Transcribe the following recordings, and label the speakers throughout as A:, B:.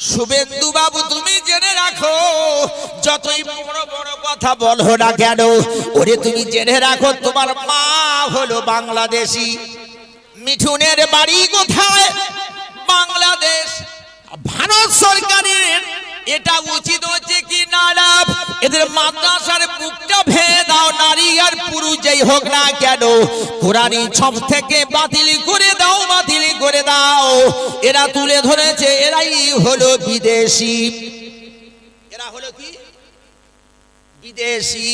A: শুভেন্দু বাবু, তুমি জেনে রাখো, যতই বড় বড় কথা বলো না কেন, ওরে তুমি জেনে রাখো, তোমার মা হলো বাংলাদেশি। মিঠুনের বাড়ি কোথায়? বাংলাদেশ। ভারত সরকারের এটা উচিত হচ্ছে কি না এদের মাদ্রাসার বুকটা ভেঙে দাও, নারী আর পুরুষ যেই হোক না কেন। কোরআনী ছপ থেকে বাতিল করে দাও, বাতিল করে দাও। এরা তুলে ধরেছে, এরাই হলো বিদেশি। এরা হলো কি? বিদেশি।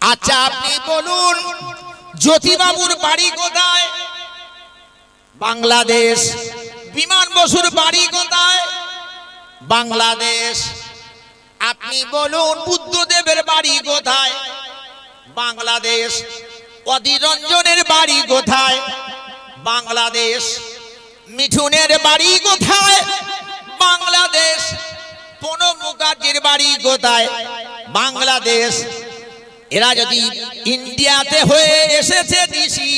A: আচ্ছা আপনি বলুন, জ্যোতিবাবুর বাড়ি কোথায়? বাংলাদেশ। বিমান বসুর বাড়ি কোথায়? বাংলাদেশ। আপনি বলুন, বুদ্ধদেবের বাড়ি কোথায়? বাংলাদেশ, অধীরঞ্জনের বাড়ি কোথায়? বাংলাদেশ, মিঠুনের বাড়ি কোথায়? বাংলাদেশ, প্রণব মুখার্জির বাড়ি কোথায়? বাংলাদেশ, এরা যদি ইন্ডিয়াতে হয়ে এসেছে দিশি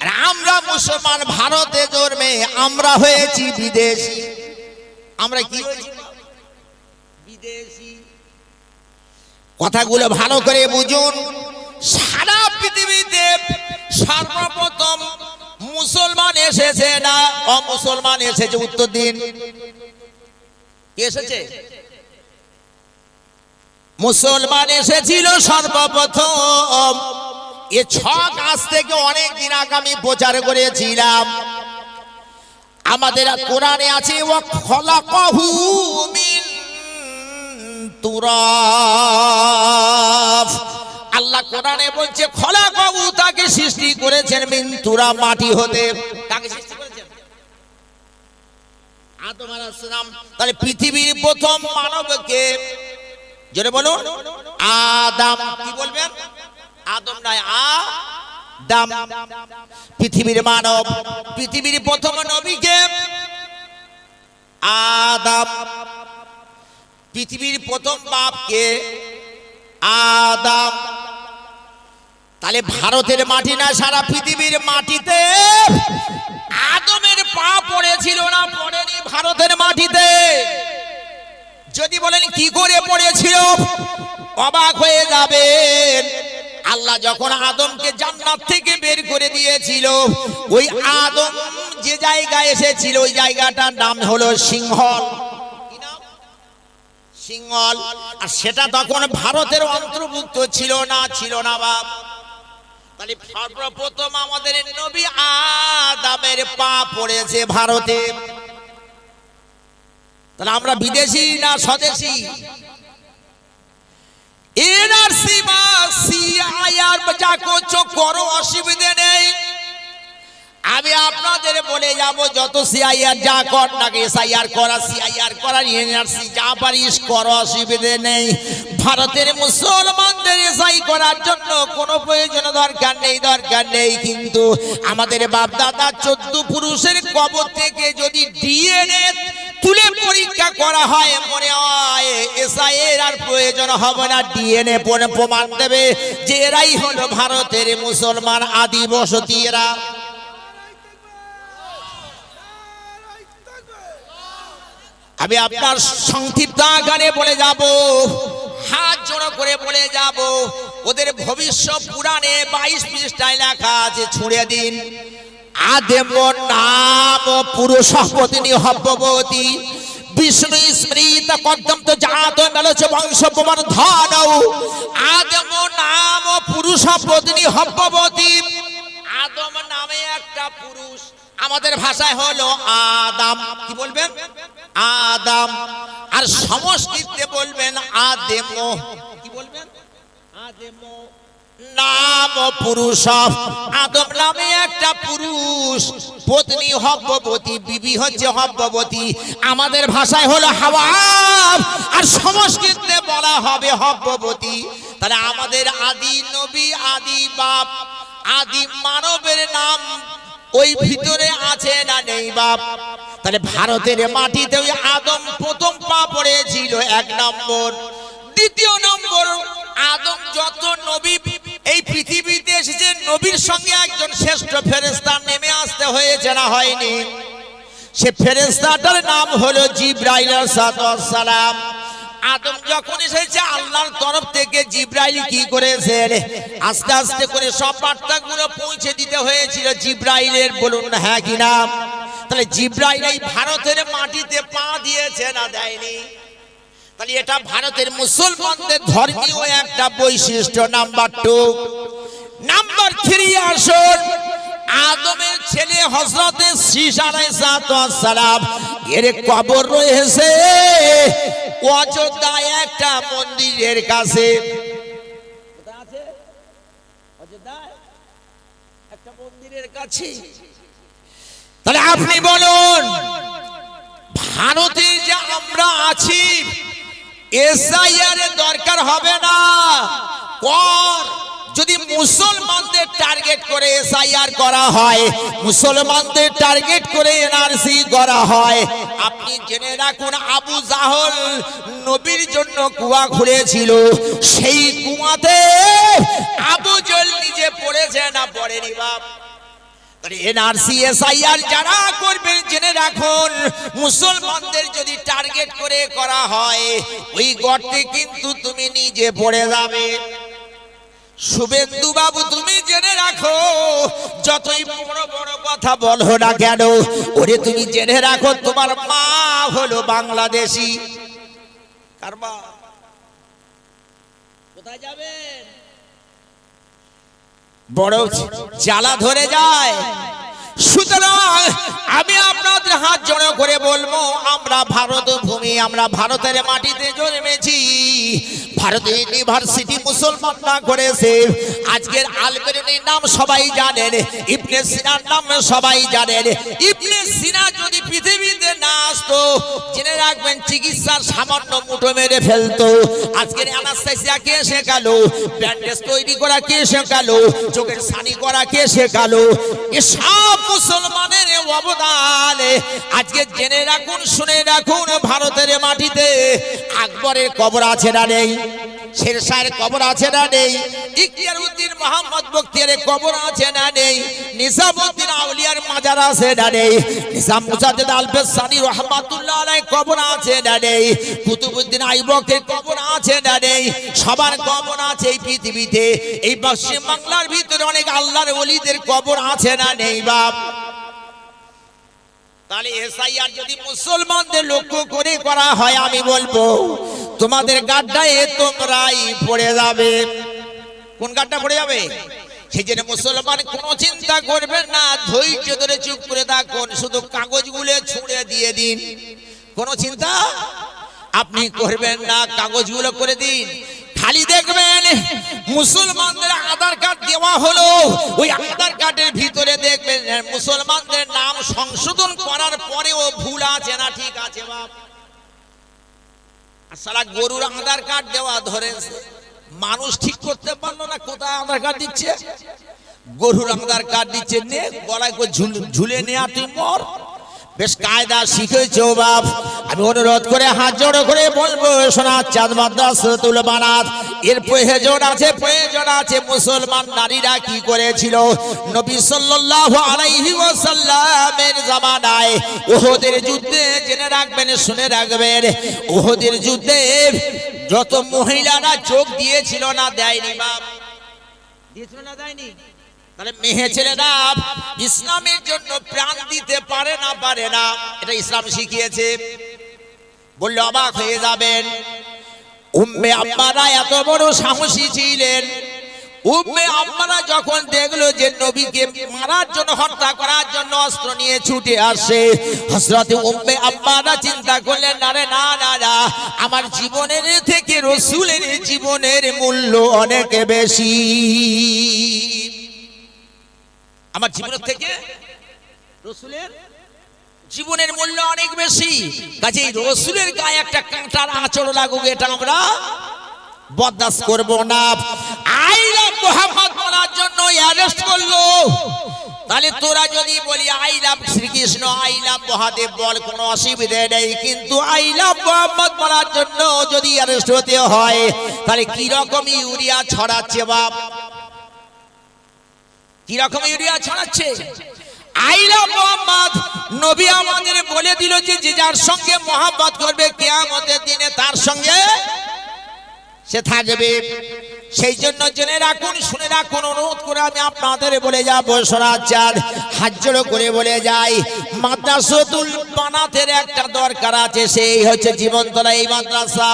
A: আর আমরা মুসলমান, ভারতে জন্মে আমরা হয়েছি বিদেশি। আমরা কি বিদেশি। কথাগুলো ভালো করে বুঝুন। সারা পৃথিবীতে সর্বপ্রথম মুসলমান এসেছে না অমুসলমান এসেছে? উত্তর দিন। এসেছে? মুসলমান এসেছিল সর্বপ্রথম। এ ছক আজ থেকে অনেক দিন আগে আমি প্রচার করেছিলাম। আমাদের কোরআনে আছে ও খলাকাহু মিন তুরাব আল্লাহ কোরআনে বলছে খলাকাহু তাকে সৃষ্টি করেছেন মিন তুরা মাটি হতে। তাকে সৃষ্টি করেছেন? আদম আলাইহিস সালাম। তাহলে পৃথিবীর প্রথম মানবকে জোরে বলুন আদম কি বলবেন? আদম নয় আ দাম। পৃথিবীর মানব, পৃথিবীর প্রথম নবীকে আদাম। পৃথিবীর প্রথম বাপকে আদাম। তাহলে ভারতের মাটি না, সারা পৃথিবীর মাটিতে? আদমের পা পড়েছিল না, পড়েনি ভারতের মাটিতে। যদি বলেন, কি করে পড়েছিল? অবাক হয়ে যাবেন। আল্লাহ যখন আদমকে জান্নাত থেকে বের করে দিয়েছিল, ওই আদম যে জায়গায় এসেছিল, ওই জায়গাটার নাম হলো সিংহল। সিংহল। আর সেটা তখন ভারতের অন্তর্ভুক্ত ছিল না ছিল না বাপ। তাহলে সর্বপ্রথম আমাদের নবী আদামের পা পড়েছে ভারতে। তাহলে আমরা বিদেশি না স্বদেশি? এনআরসি বা সিআইআর যা করছ, করো, অসুবিধে নেই। আমি আপনাদের বলে যাব, যত সিআইআর যা কর না এসআইআর করা, সিআইআর করা, এনআরসি যা পারিস করো, অসুবিধে নেই। ভারতের মুসলমানদের এসআই করার জন্য কোনো প্রয়োজন দরকার নেই দরকার নেই, কিন্তু আমাদের বাপ দাদা চোদ্দ পুরুষের কবর থেকে যদি ডিএনএ তুলে পরীক্ষা করা হয়, মনে হয় এসআই আর প্রয়োজন হবে না, ডিএনএ প্রমাণ দেবে যে এরাই হলো ভারতের মুসলমান আদি বসতি এরা আমি আপনার সংক্ষিপ্ত আকারে বলে যাব, হাত জোড়ো করে বলে যাব, ওদের ভবিষ্যৎ পুরাণে বাইশ পৃষ্ঠায় লেখা আছে, ছুঁড়ে দিন। আদেম নাম পুরুষ পত্নী হব্যবতী। বিষ্ণু স্মৃত কদ্দম তো জাত মেলচ বংশ প্রমাণ ধন। আদম নাম পুরুষ পত্নী আদম নামে একটা পুরুষ। আমাদের ভাষায় হলো আদাম। কি বলবেন? আদাম। আর সংস্কৃতে বলবেন আদেম। কি বলবেন? আদেম। নাম পুরুষ। আদম নামে একটা পুরুষ। পত্নী হব্যবতী, বিবি হচ্ছে হব্যবতী। আমাদের ভাষায় হলো হাওয়া। আর সংস্কৃতে বলা হবে হব্যবতী। তাহলে আমাদের আদি নবী, আদি বাপ, আদি মানবের নাম ওই ভিতরে আছে না নেই বাপ? তাহলে ভারতের মাটিতে ওই আদম প্রথম পা পড়েছিল এক নম্বর। দ্বিতীয় নম্বর আদম যত নবী, এই পৃথিবীতে এসেছে, নবীর সঙ্গে একজন শ্রেষ্ঠ ফেরেস্তা নেমে আসতে হয়েছে না হয়নি। সে ফেরেস্তাটার নাম হলো জিব্রাইল সালাম আদম যখন এসেছে, আল্লাহর তরফ থেকে জিব্রাইল কি করেছেন? আস্তে আস্তে করে সব বার্তাগুলো পৌঁছে দিতে হয়েছিল জিব্রাইলের। বলুন হ্যাঁ কি না? তাহলে জিব্রাইল এই ভারতের মাটিতে পা দিয়েছে না দেয়নি? তাহলে এটা ভারতের মুসলমানদের ধর্মীয় একটা বৈশিষ্ট্য, নাম্বার টু নাম্বার থ্রি আসুন। আদমের ছেলে হজরতে সালাম এর কবর রয়েছে। অযোধ্যায় একটা মন্দিরের কাছে একটা মন্দিরের কাছে। তাহলে আপনি বলুন, ভারতে যে আমরা আছি এসআইআর দরকার হবে না। কর। যদি মুসলমানদের টার্গেট করে এসআইআর করা হয়, মুসলমানদের টার্গেট করে এনআরসি করা হয়, আপনি জেনে রাখুন, আবু জাহল নবীর জন্য কুয়া খুঁড়েছিল সেই কুয়াতে আবু জল নিজে পড়েছে না পড়েনি বাপ? এনআরসি, এসআইআর যারা করবেন জেনে রাখুন, মুসলমানদের যদি টার্গেট করে করা হয়, ওই গর্তে কিন্তু তুমি নিজে পড়ে যাবে। শুভেন্দু বাবু তুমি জেনে রাখো, যতই বড় বড় কথা বলো না কেন, ওরে তুমি জেনে রাখো, তোমার মা হলো বাংলাদেশি। কার মা কোথায় যাবেন? বড় জ্বালা ধরে যায়। সুতরাং আমি আপনাদের হাত জড়ো করে বলব, আমরা ভারত ভূমি, আমরা ভারতের মাটিতে জন্মেছি। ভারতে ইউনিভার্সিটি মুসলমানরা করেছে। আজকের আলবেরনির নাম সবাই জানেন, ইবনে সিনার নাম সবাই জানেন। ইবনে সিনা যদি পৃথিবীতে না আসতো, জেনে রাখবেন চিকিৎসার সামান্য মুঠো মেরে ফেলতো। আজকের অ্যানাস্থেসিয়া কে শেখালো? ব্যান্ডেজ তৈরি করা কে শেখালো? চোখের সানি করা কে শেখালো? এসব মুসলমানের অবদান। আজকে জেনে রাখুন শুনে রাখুন ভারতের মাটিতে আকবরের কবর আছে না নেই? শেরশাহের কবর আছে না নেই? ইখতিয়ার উদ্দিন মোহাম্মদ বখতিয়ারের কবর আছে না নেই? নিজামউদ্দিন আউলিয়ার মাজার আছে না নেই? নিজাম মুজাদ্দিদ আলবেস সানি রহমাতুল্লাহ আলাই কবর আছে না নেই? কুতুবউদ্দিন আইবকের কবর আছে না নেই? সবার কবর আছে এই পৃথিবীতে। এই পশ্চিম বাংলার ভিতরে অনেক আল্লাহর ওলিদের কবর আছে না নেই, বাপ? তাহলে এসআইআর যদি মুসলমানদের লক্ষ্য করে করা হয়, আমি বলব, তোমাদের গাড্ডায় তোমরাই পড়ে যাবে। কোন গাড্ডা পড়ে যাবে? সেই জন্য মুসলমান কোনো চিন্তা করবেন না, ধৈর্য ধরে চুপ করে থাকুন, শুধু কাগজগুলো ছুঁড়ে দিয়ে দিন। কোনো চিন্তা? আপনি করবেন না, কাগজগুলো করে দিন। খালি দেখবেন মুসলমানদের আধার কার্ড দেওয়া হলো, ওই আধার কার্ডের ভিতরে দেখবেন মুসলমানদের নাম সংশোধন করার পরেও ভুল আছে না ঠিক আছে সারা গরুর আধার কার্ড দেওয়া ধরেছে মানুষ ঠিক করতে পারল না, কোথায় আধার কার্ড দিচ্ছে? গরুর আধার কার্ড দিচ্ছে নে, গলায় ঝুলে নেয়া তুই মর। বেশ কায়দা শিখেছ বাপ। আমি অনুরোধ করে হাত জোড়ো করে বলব, সোনা চাঁদ মাদ্রাসাতুল বানাত। এর প্রয়োজন আছে প্রয়োজন আছে। মুসলমান নারীরা কি করেছিল? নবী সাল্লাল্লাহু আলাইহি জামানায় ওহদের যুদ্ধে জেনে রাখবেন, শুনে রাখবেন। ওহদের যুদ্ধে যত মহিলারা চোখ দিয়েছিল না দেয়নি বাপ। দিয়েছিল না দেয়নি? মেহে ছেলেরা ইসলামের জন্য প্রাণ দিতে পারে না পারে না। এটা ইসলাম শিখিয়েছে। বললে অবাক হয়ে যাবেন। উম্মে আম্মারা এত বড় সাহসী ছিলেন। উম্মে আম্মারা যখন দেখল যে নবীকে মারার জন্য, হত্যা করার জন্য অস্ত্র নিয়ে ছুটে আসে, হযরত উম্মে আম্মারা চিন্তা করলেন না রে না না না, আমার জীবনের থেকে রসূলের জীবনের মূল্য অনেক বেশি। আমার জীবনের থেকে রসুলের জীবনের মূল্য অনেক বেশি। কাজে রসুলের গায়ে একটা কাঁটার আঁচড় লাগুক এটা আমরা বরদাস্ত করব না। আই আইলা মোহাম্মদ বলার জন্য অ্যারেস্ট করল। তাহলে তোরা যদি বলি I love Shrikrishna I love Mahadev বল কোনো অসুবিধে নেই। কিন্তু আই লাভ মোহাম্মদ বলার জন্য যদি অ্যারেস্ট হতে হয় তাহলে কি রকম ইউরিয়া ছড়াচ্ছে বাপ? কি রকম ইউরিয়া ছড়াচ্ছে? আইলা মোহাম্মদ। নবী আমাদের বলে দিল যে যে যার সঙ্গে মোহাম্মত করবে কেয়ামতের দিনে তার সঙ্গে সে থাকবে। সেই জন্য জেনে রাখুন, শুনে রাখুন, অনুরোধ করে আমি আপনাদের বলে যাব সরাচার হাজ্জড় করে বলে যাই, মাদ্রাসাতুল বানাতের একটা দরকার আছে, সেই হচ্ছে জীবনতলা, এই মাদ্রাসা।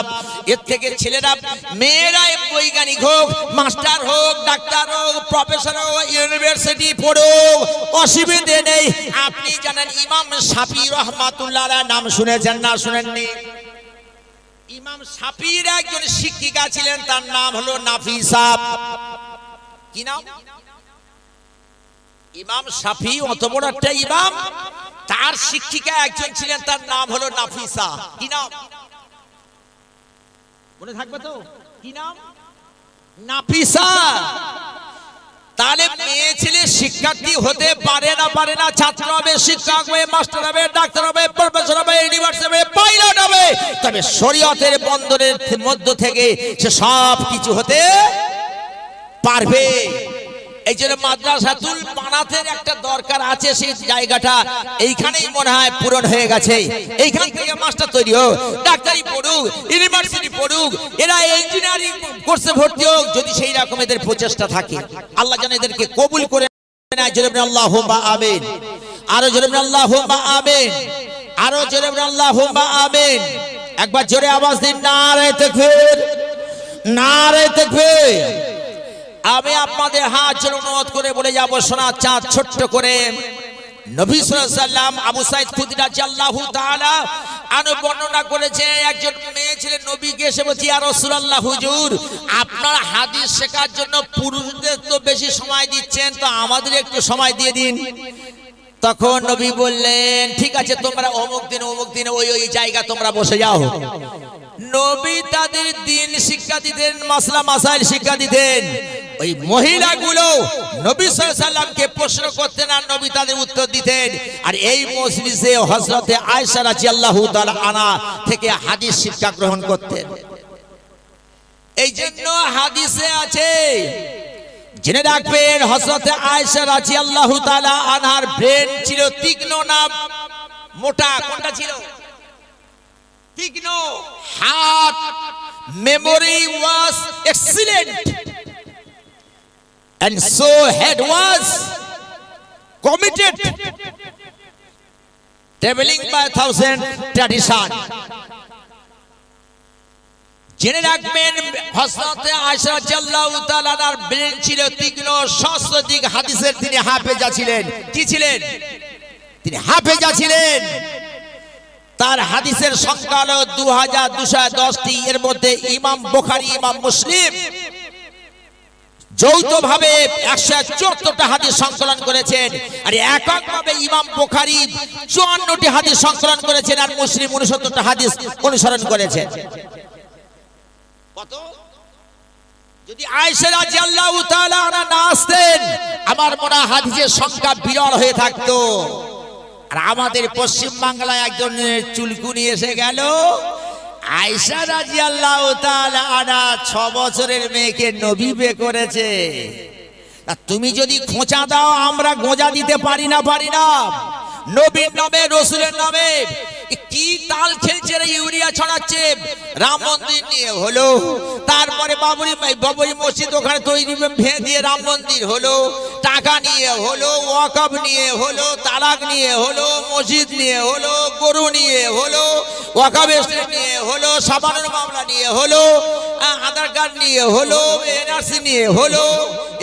A: এর থেকে ছেলেরা, মেয়েরা বৈজ্ঞানিক হোক, মাস্টার হোক, ডাক্তার হোক, প্রফেসর হোক, ইউনিভার্সিটি পড়ুক, অসুবিধে নেই। আপনি জানেন, ইমাম শাফি রহমাতুল্লাহ নাম শুনেছেন না শুনেননি? ইমাম শাফির একজন শিক্ষিকা ছিলেন, তার নাম হলো নাফিসা কি নাম? ইমাম সাফি অত বড় একটা ইমাম, তার শিক্ষিকা একজন ছিলেন, তার নাম হলো নাফিসা কি নাম? মনে থাকবে তো? কি নাম? নাফিসা তাহলে মেয়ে ছেলে শিক্ষার্থী হতে পারে না পারে না, ছাত্র হবে, শিক্ষক হবে, মাস্টার হবে, ডাক্তার হবে, প্রফেসর হবে, ইউনিভার্সিটি হবে, পাইলট হবে। তবে শরীয়তের বন্ধনের মধ্য থেকে সে সব কিছু হতে পারবে। এই জন্য মাদ্রাসাতুল বানাতের একটা দরকার আছে সেই জায়গাটা। এইখানেই মনে হয় পূরণ হয়ে গেছে। এইখান থেকে মাস্টার তৈরি হোক, ডাক্তারি পড়ুক, ইউনিভার্সিটি পড়ুক, এরা ইঞ্জিনিয়ারিং কোর্সে ভর্তি হোক, যদি সেই রকম এদের প্রচেষ্টা থাকে। আল্লাহ যেন এদেরকে কবুল করে আরও আল্লাহ একবার জোরে আওয়াজ দিন, নারে তাকবীর। নারে তাকবীর। আমি আপনাদের হাত জোর অনুরোধ করে বলে যাব সোনা চাঁদ ছোট্ট করে। নবী আবু বর্ণনা একজন মেয়ে ছিলেন নবীকে এসে আপনার হাদিস শেখার জন্য পুরুষদের তো বেশি সময় দিচ্ছেন, তো আমাদের একটু সময় দিয়ে দিন। তখন নবী বললেন, ঠিক আছে, তোমরা অমুক দিন অমুক দিন ওই ওই জায়গা তোমরা বসে যাও। নবী তাদের দিন শিক্ষা দিতেন, মাসলা মাসাইল শিক্ষা দিতেন। ওই মহিলাগুলো নবী সাল্লামকে প্রশ্ন করতেন আর নবী তাদের উত্তর দিতেন। আর এই মজলিসে হজরতে আয়েশা রাদিয়াল্লাহু তাআলা আনা থেকে হাদিস শিক্ষা গ্রহণ করতেন। এই জন্য হাদিসে আছে, জেনে রাখবেন হজরতে আয়েশা রাদিয়াল্লাহু তাআলা আনহার ব্রেন ছিল তীক্ষ্ণ না মোটা, কোনটা ছিল? তীক্ষ্ণ হাত excellent. And so head was committed. Traveling by thousand tradition. জেনে রাখবেন তাআলার ব্রেন ছিল তীক্ষ্ণ হাদিসের তিনি হাফেজা ছিলেন। কি ছিলেন? তিনি হাফেজা ছিলেন। তার হাদিসের সংখ্যা হলো দু হাজার দুশো দশটি। এর মধ্যে ইমাম বোখারি, ইমাম মুসলিম যৌথভাবে একশো চুয়াত্তরটা হাদিস সংকলন করেছেন আর এককভাবে ইমাম বোখারি চুয়ান্নটি হাদিস সংকলন করেছেন আর মুসলিম উনসত্তরটা হাদিস অনুসরণ করেছেন। কত? যদি আয়েশা রাদিয়াল্লাহু তাআলা না আসতেন, আমার মনে হাদিসের সংখ্যা বিরল হয়ে থাকতো। আর আমাদের পশ্চিম বাংলায় একজন চুলকুনি এসে গেল। আয়সা রাজি আল্লাহ আনা ছ বছরের মেয়েকে নবী বে করেছে। তুমি যদি খোঁচা দাও, আমরা গোঁজা দিতে পারি না পারি না। নবীর নামে, রসুলের নামে কি তাল খেলছে রে ইউরিয়া ছড়াচ্ছে? নিয়ে হলো। তারপরে মসজিদ ওখানে তৈরি দিয়ে হলো। টাকা নিয়ে হলো নিয়ে হলো, তালাক নিয়ে হলো, মসজিদ নিয়ে হলো, গরু নিয়ে হলো নিয়ে হলো মামলা নিয়ে হলো আধার কার্ড নিয়ে হলো নিয়ে হলো,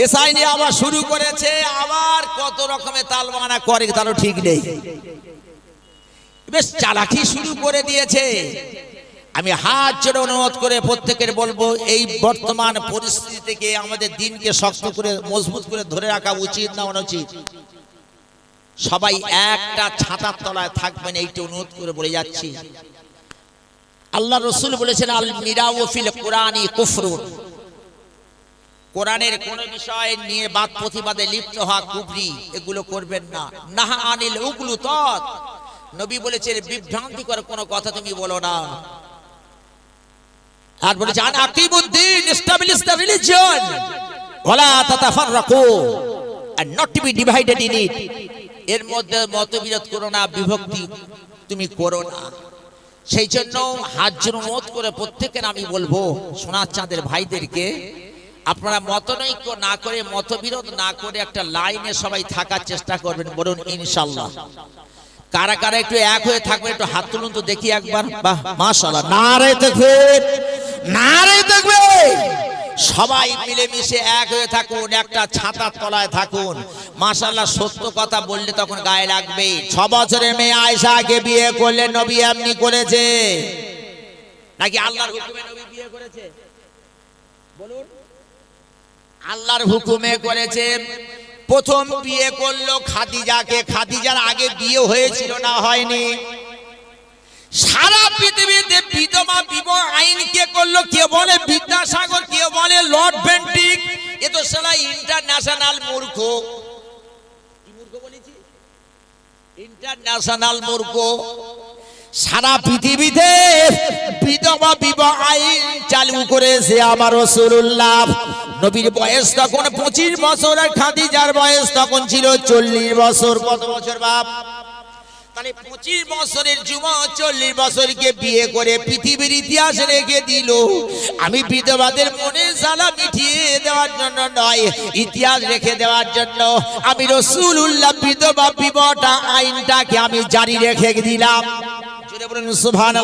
A: এসআই নিয়ে আবার শুরু করেছে, আবার কত রকমের তালবানা করে তারও ঠিক নেই। বেশ চালাকি শুরু করে দিয়েছে। আমি হাত জোড়ে অনুরোধ করে প্রত্যেকের বলব, এই বর্তমান পরিস্থিতি থেকে আমাদের দিনকে শক্ত করে, মজবুত করে ধরে রাখা উচিত না অনুচিত? সবাই একটা ছাতার তলায় থাকবেন, এইটা অনুরোধ করে বলে যাচ্ছি। আল্লাহ রসুল বলেছেন, আল মিরাউফিল কোরআনি কুফরুন। কোরআনের কোন বিষয় নিয়ে বাদ প্রতিবাদে লিপ্ত হওয়া কুবরি এগুলো করবেন না। নাহা আনিল উগলু তৎ। নবী বলেছেন, বিভ্রান্তিকর কোনো কথা তুমি বলো না। আর বলেছে Akimuddin religion not to be divided in it. এর মধ্যে মতবিরোধ করো না, বিভক্তি তুমি করো না। সেই জন্য হাত জনমত করে প্রত্যেকের আমি বলব, সোনার চাঁদের ভাইদেরকে, আপনারা মতনৈক্য না করে, মতবিরোধ না করে একটা লাইনে সবাই থাকার চেষ্টা করবেন, বলুন ইনশাল্লাহ কারা কারা একটু এক হয়ে থাকবে, একটু হাত তুলুন তো দেখি একবার। বাহ, মাশাআল্লাহ নারে দেখবে নারে দেখবে সবাই মিলেমিশে এক হয়ে থাকুন, একটা ছাতার তলায় থাকুন। মাশাআল্লাহ, সত্য কথা বললে তখন গায়ে লাগবে। ছ বছরের মেয়ে আয়েশাকে বিয়ে করলে নবী এমনি করেছে। নাকি আল্লাহর হুকুমে নবী বিয়ে করেছে? বলুন। আল্লাহর হুকুমে করেছে। প্রথম বিয়ে করল খাদিজাকে। খাদিজার আগে বিয়ে হয়েছিল না হয়নি। সারা পৃথিবীতে বিধবা বিবাহ আইন কে করল? কে বলে বিদ্যাসাগর, কে বলে লর্ড বেন্টিক? এ তো সালা ইন্টারন্যাশনাল মূর্খ। ইন্টারন্যাশনাল মূর্খ। সারা পৃথিবীতে বিধবা বিবাহ আইন চালু করেছে আমার রসুল্লাহ নবীর বয়স তখন পঁচিশ বছর আর খাদিজার বয়স তখন ছিল চল্লিশ বছর। কত বছর বাপ? আমি রসুল উল্লাহ বিধবা আইনটাকে আমি জারি রেখে দিলাম। সুভান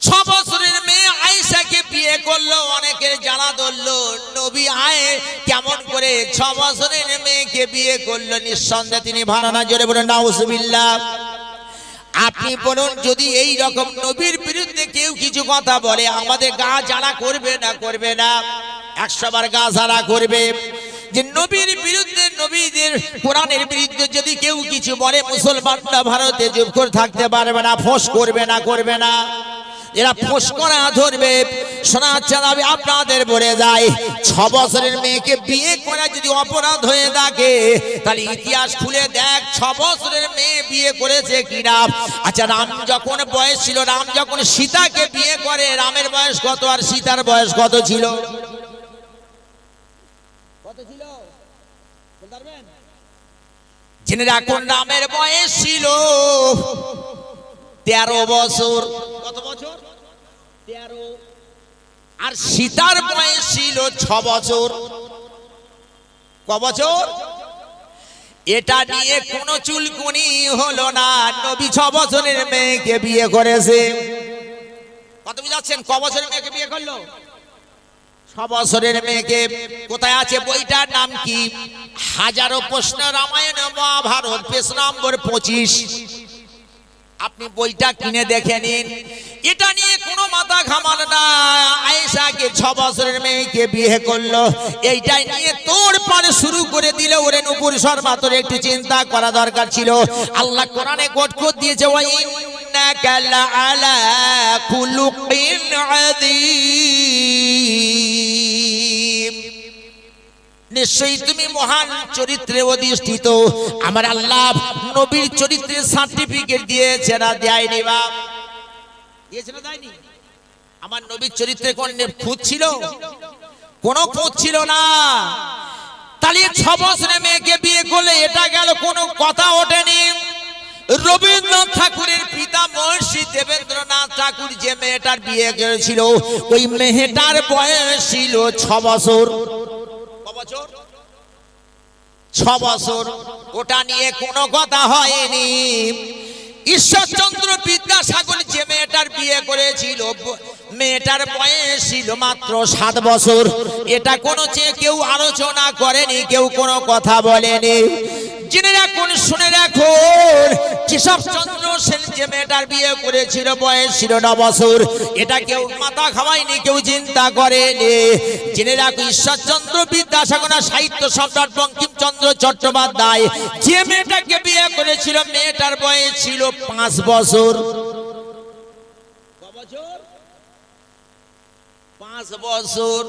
A: ছ বছরের মেয়ে আয়েশাকে বিয়ে করল। আয়ে কেমন করে ছ বছরের মেয়েকে বিয়ে করল, নিঃসন্দেহে তিনি ভাড়ানা জোরে বলেন, নাউজুবিল্লাহ। আপনি বলুন, যদি এই রকম নবীর বিরুদ্ধে কেউ কিছু কথা বলে, আমাদের গা জ্বালা করবে না করবে না? একশো বার গা জ্বালা করবে। যে নবীর বিরুদ্ধে, নবীদের কোরআনের বিরুদ্ধে যদি কেউ কিছু বলে, মুসলমানরা ভারতে চুপ করে থাকতে পারবে না, ফোঁস করবে না করবে না। এরা ফোঁস করা ধরবে। শোনা চালাবে আপনাদের বলে যায়। ছ বছরের মেয়েকে বিয়ে করা যদি অপরাধ হয়ে থাকে, তাহলে ইতিহাস খুলে দেখ, ছ বছরের মেয়ে বিয়ে করেছে কিনা। আচ্ছা রাম যখন বয়স ছিল, রাম যখন সীতাকে বিয়ে করে, রামের বয়স কত আর সীতার বয়স কত ছিল? কত রাখুন, রামের বয়স ছিল তেরো বছর। কত বছর? আর সীতার বয়স ছিল ছ বছর। ক বছর? এটা নিয়ে কোনো চুলকুনি হলো না। নবী ছ বছরের মেয়েকে বিয়ে করেছে। কত বুঝাচ্ছেন? ক বছরের মেয়েকে বিয়ে করল? ছ বছরের মেয়েকে। কোথায় আছে বইটার নাম কি? হাজারো প্রশ্ন রামায়ণ, মহাভারত, পেশ নম্বর পঁচিশ। আপনি বইটা কিনে দেখে নিন। এটা নিয়ে মাথা ঘামান না। আয়েশাকে ছ বছরের মেয়েকে বিয়ে করল। এইটাই নিয়ে তোর পারে শুরু করে দিলে ওরে নুপুর শর্মা। তোর একটু চিন্তা করা দরকার ছিল। আল্লাহ কোরআনে কোট কোট দিয়েছে ইন্নাকা লাআলা খুলুকিন আযীম। নিশ্চয়ই তুমি মহান চরিত্রে অধিষ্ঠিত। আমার আল্লাহ নবীর চরিত্রের সার্টিফিকেট দিয়েছে, না দেয়নি বাপ? দিয়েছে না দেয়নি? আমার নবীর চরিত্রে কোন খুঁত ছিল? কোন খুঁত ছিল না। তাহলে ছ বছরের মেয়েকে বিয়ে করলে এটা গেল কোনো কথা ওঠেনি। রবীন্দ্রনাথ ঠাকুরের পিতা মহর্ষি দেবেন্দ্রনাথ ঠাকুর যে মেয়েটার বিয়ে করেছিল, ওই মেয়েটার বয়স ছিল ছ বছর বছর ছ বছর ওটা নিয়ে কোনো কথা হয়নি। ঈশ্বরচন্দ্র বিদ্যাসাগর যে মেয়েটার বিয়ে করেছিল, মেয়েটার বয়স ছিল মাত্র সাত বছর। এটা কোনো যে কেউ আলোচনা করেনি, কেউ কোনো কথা বলেনি। জেনে রাখুন, শুনে রাখুন কেশবচন্দ্র সেন যে মেয়েটার বিয়ে করেছিল, বয়স ছিল ন বছর, এটা কেউ মাথা খাওয়ায়নি কেউ চিন্তা করেনি। জেনে রাখুন, ঈশ্বরচন্দ্র বিদ্যাসাগর সাহিত্য সম্রাট বঙ্কিমচন্দ্র চট্টোপাধ্যায়, যে মেয়েটাকে বিয়ে করেছিল, মেয়েটার বয়স ছিল পাঁচ বছর? পাঁচ বছর।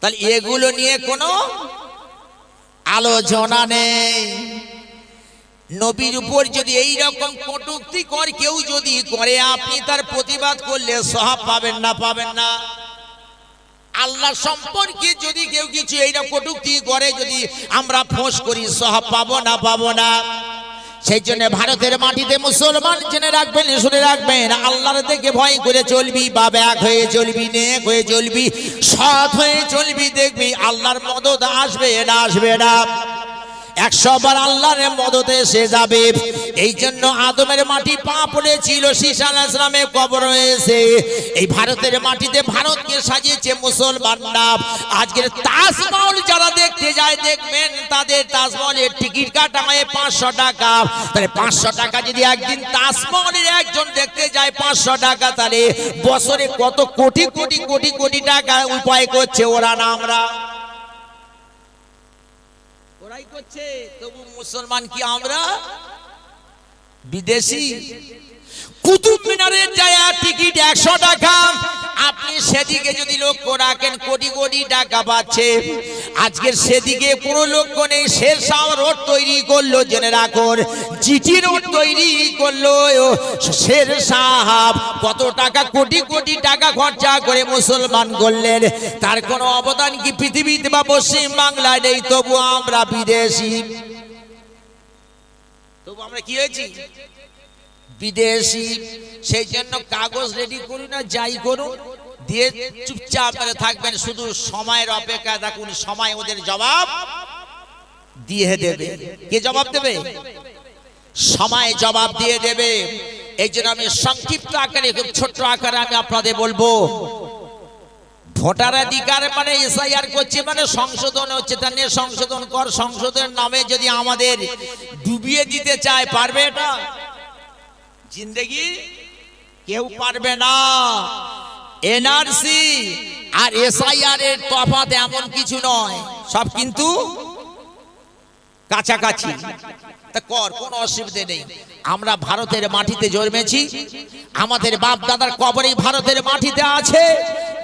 A: তাহলে এগুলো নিয়ে কোনো আলোচনা নেই। নবীর উপর যদি এই রকম কটুক্তি কর, কেউ যদি করে, আপনি তার প্রতিবাদ করলে সহাব পাবেন না পাবেন না। আল্লাহ সম্পর্কে যদি কেউ কিছু এইরকম কটুক্তি করে, যদি আমরা ফোঁস করি, সহাব পাবো না পাবো না। সেই জন্য ভারতের মাটিতে মুসলমান জেনে রাখবেন, শুনে রাখবেন। আল্লাহর থেকে ভয় করে চলবি বা ব্যাগ হয়ে চলবি, নেক হয়ে চলবি, সৎ হয়ে চলবি, দেখবি আল্লাহর মদত আসবে না আসবে না। একশো বার আল্লাহর মদতে এসে যাবে। এই জন্য আদমের মাটি পা পড়েছিল শীষ আল ইসলামে কবর হয়েছে। এই ভারতের মাটিতে ভারতকে সাজিয়েছে মুসলমানরা। আজকের তাজমহল যারা দেখতে যায়, দেখবেন তাদের তাজমহলের টিকিট কাটা হয় পাঁচশো টাকা। তাহলে পাঁচশো টাকা যদি একদিন তাজমহলের একজন দেখতে যায়, পাঁচশো টাকা, তাহলে বছরে কত কোটি কোটি কোটি কোটি টাকা উপায় করছে ওরা না আমরা? ওরাই করছে। তবু মুসলমান কি আমরা? বিদেশি। কুতুব মিনারের জায়গা টিকিট একশো টাকা। আপনি সেদিকে যদি লক্ষ্য রাখেন কোটি কোটি টাকা পাচ্ছে। আজকের সেদিকে কোনো লক্ষ্য নেই। শেরশাহ রোড তৈরি করল জেনে রাখুন। রোড তৈরি করল। শের সাহাব কত টাকা, কোটি কোটি টাকা খরচা করে মুসলমান করলেন। তার কোনো অবদান কি পৃথিবীতে বা পশ্চিম বাংলায় নেই? তবু আমরা বিদেশি। তবু আমরা কি হয়েছি? বিদেশি। সেই জন্য কাগজ রেডি করুন না, যাই করুন। দিয়ে চুপচাপ করে থাকবেন। শুধু সময়ের অপেক্ষা থাকুন সময় ওদের জবাব দিয়ে দেবে। কে জবাব দেবে? সময় জবাব দিয়ে দেবে। এই জন্য আমি সংক্ষিপ্ত আকারে, খুব ছোট্ট আকারে আমি আপনাদের বলব। ভোটাধিকার মানে এসআইআর করছে মানে সংশোধন হচ্ছে। তা নিয়ে সংশোধন কর, সংশোধনের নামে যদি আমাদের ডুবিয়ে দিতে চায়, পারবে এটা? জিন্দেগি? কেউ পারবে না। এনআরসি আর এসআইআর এর তফাৎ এমন কিছু নয়। সব কিন্তু কাছাকাছি। তা কর, কোনো অসুবিধে নেই। আমরা ভারতের মাটিতে জন্মেছি। আমাদের বাপ দাদার কবরই ভারতের মাটিতে আছে।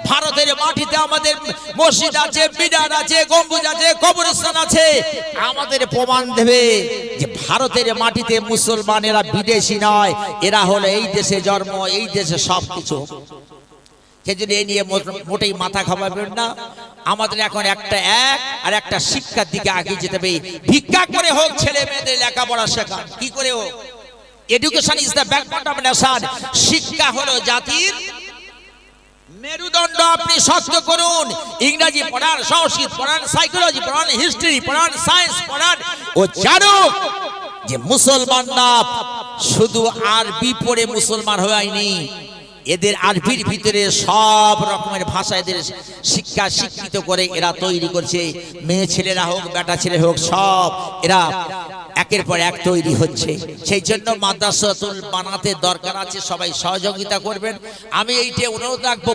A: ভারতের মাটিতে আমাদের মসজিদ আছে, মিনার আছে, গম্বুজ আছে, কবরস্থান আছে। আমাদের প্রমাণ দেবে যে ভারতের মাটিতে মুসলমানেরা বিদেশি নয়। এরা হলো এই দেশে জন্ম, এই দেশে সব কিছু সেজন্য এই নিয়ে মোট- মোটেই মাথা খামাবেন না। আমাদের এখন একটা এক আর একটা শিক্ষার দিকে আগে যেতে হবে। ভিক্ষা করে হোক, ছেলে মেয়েদের লেখাপড়া শেখা। কি করে হোক? Education is the backbone of nation শিক্ষা হলো জাতির মেরুদণ্ড। আপনি শক্ত করুন। ইংরেজি পড়ান, সংস্কৃত পড়ান সাইকোলজি পড়ান হিস্ট্রি পড়ান সায়েন্স পড়ান। ও জানুক যে মুসলমানরা শুধু আরবি পড়ে মুসলমান হয়নি। এদের আরবির ভিতরে সব রকমের ভাষা এদের শিক্ষা শিক্ষিত করে এরা তৈরি করছে। মেয়ে ছেলেরা হোক, বেটা ছেলে হোক, সব এরা একের পর এক তৈরি হচ্ছে। সেই জন্য মাদ্রাসাতুল বানাতে দরকার আছে, সবাই সহযোগিতা করবেন। আমি এইটা অনুরোধ রাখব